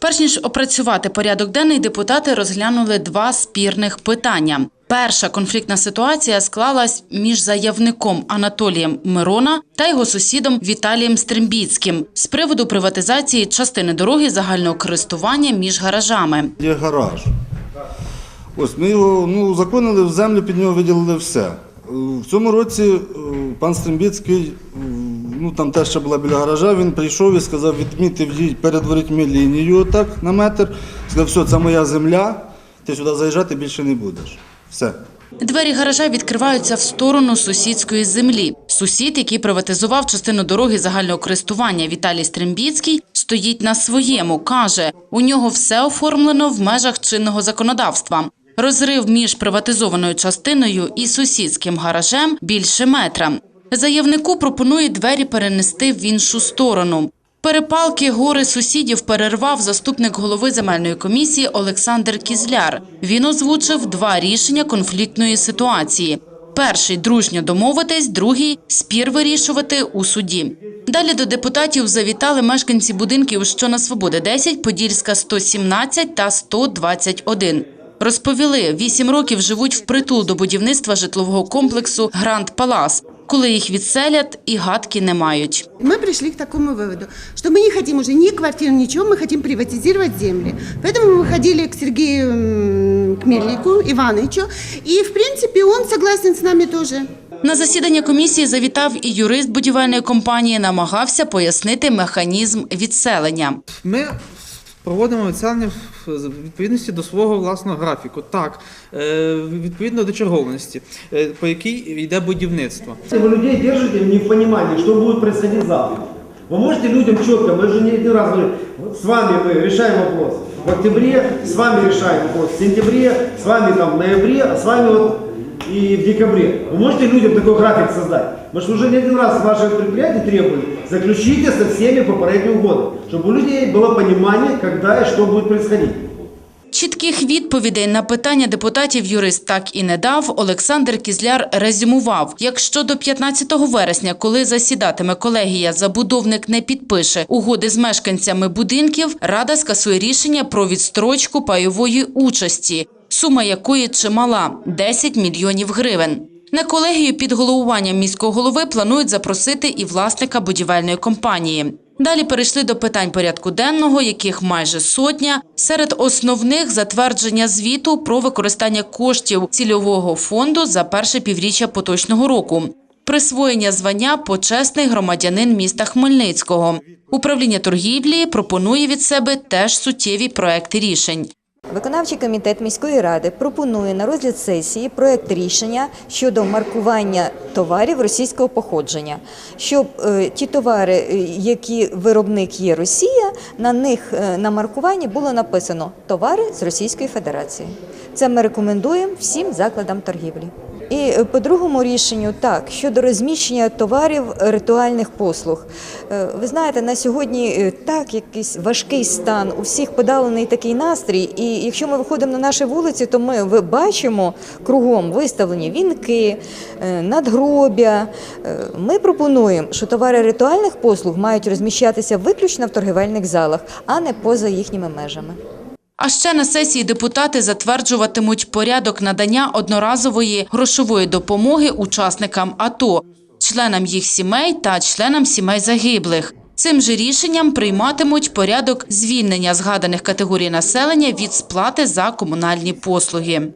Перш ніж опрацювати порядок денний, депутати розглянули два спірних питання. Перша конфліктна ситуація склалась між заявником Анатолієм Мирона та його сусідом Віталієм Стрембіцьким з приводу приватизації частини дороги загального користування між гаражами. Є гараж. Ось ми його ну, законили в землю, під нього виділили все. В цьому році е, пан Стрембіцький, е, ну там теж ще була біля гаража, він прийшов і сказав, відмітив їй перед ворітьми лінію так на метр. Сказав, все, це моя земля, ти сюди заїжджати більше не будеш. Все. Двері гаража відкриваються в сторону сусідської землі. Сусід, який приватизував частину дороги загального користування Віталій Стрембіцький, стоїть на своєму. каже, у нього все оформлено в межах чинного законодавства. Розрив між приватизованою частиною і сусідським гаражем більше метра. Заявнику пропонує двері перенести в іншу сторону. Перепалки гори сусідів перервав заступник голови земельної комісії Олександр Кізляр. Він озвучив два рішення конфліктної ситуації. Перший дружньо домовитись, другий спір вирішувати у суді. Далі до депутатів завітали мешканці будинків, що на Свободи 10, Подільська 117 та 121. Розповіли, вісім років живуть впритул до будівництва житлового комплексу Гранд Палас. Коли їх відселять, і гадки не мають. Мы пришли к такому выводу, что мы не хотим уже ни квартир, ничего, мы хотим приватизировать земли. Поэтому мы ходили к Сергею м, к Мельнику Ивановичу, и в принципе он согласен с нами тоже. На засідання комісії завітав і юрист будівельної компанії, намагався пояснити механізм відселення. Ми проводимо відселення в відповідності до свого власного графіку. Так, е, відповідно до черговості, е, по якій йде будівництво. Если вы людей держите не в понимании, что будет происходить завтра. Вы можете людям четко, мы же не один раз говорим, вот с вами мы решаем вопрос. В октябре с вами решаем вопрос, в сентябре, с вами там в ноябре, а с вами вот и в декабре. Вы можете людям такой график создать? Потому что уже не один раз ваши предприятия требовали, заключите со всеми по попереднему году, чтобы у людей было понимание, когда и что будет происходить. Чітких відповідей на питання депутатів юрист так і не дав. Олександр Кізляр резюмував: якщо до 15 вересня, коли засідатиме колегія, забудовник не підпише угоди з мешканцями будинків, рада скасує рішення про відстрочку пайової участі, сума якої чимала 10 мільйонів гривень. На колегію під головуванням міського голови планують запросити і власника будівельної компанії. Далі перейшли до питань порядку денного, яких майже сотня. Серед основних затвердження звіту про використання коштів цільового фонду за перше півріччя поточного року. Присвоєння звання почесний громадянин міста Хмельницького. Управління торгівлі пропонує від себе теж суттєві проекти рішень. Виконавчий комітет міської ради пропонує на розгляд сесії проект рішення щодо маркування товарів російського походження, щоб е, ті товари, е, які виробник є Росія, на них е, на маркуванні було написано товари з Російської Федерації. Це ми рекомендуємо всім закладам торгівлі. І е, по другому рішенню, так щодо розміщення товарів ритуальних послуг. Е, Ви знаєте, на сьогодні е, так якийсь важкий стан, у всіх подавлений такий настрій. І якщо ми виходимо на наші вулиці, то ми бачимо кругом виставлені вінки, е, надгробя. Е, Ми пропонуємо, що товари ритуальних послуг мають розміщатися виключно в торгівельних залах, а не поза їхніми межами. А ще на сесії депутати затверджуватимуть порядок надання одноразової грошової допомоги учасникам АТО, членам їх сімей та членам сімей загиблих. Цим же рішенням прийматимуть порядок звільнення згаданих категорій населення від сплати за комунальні послуги.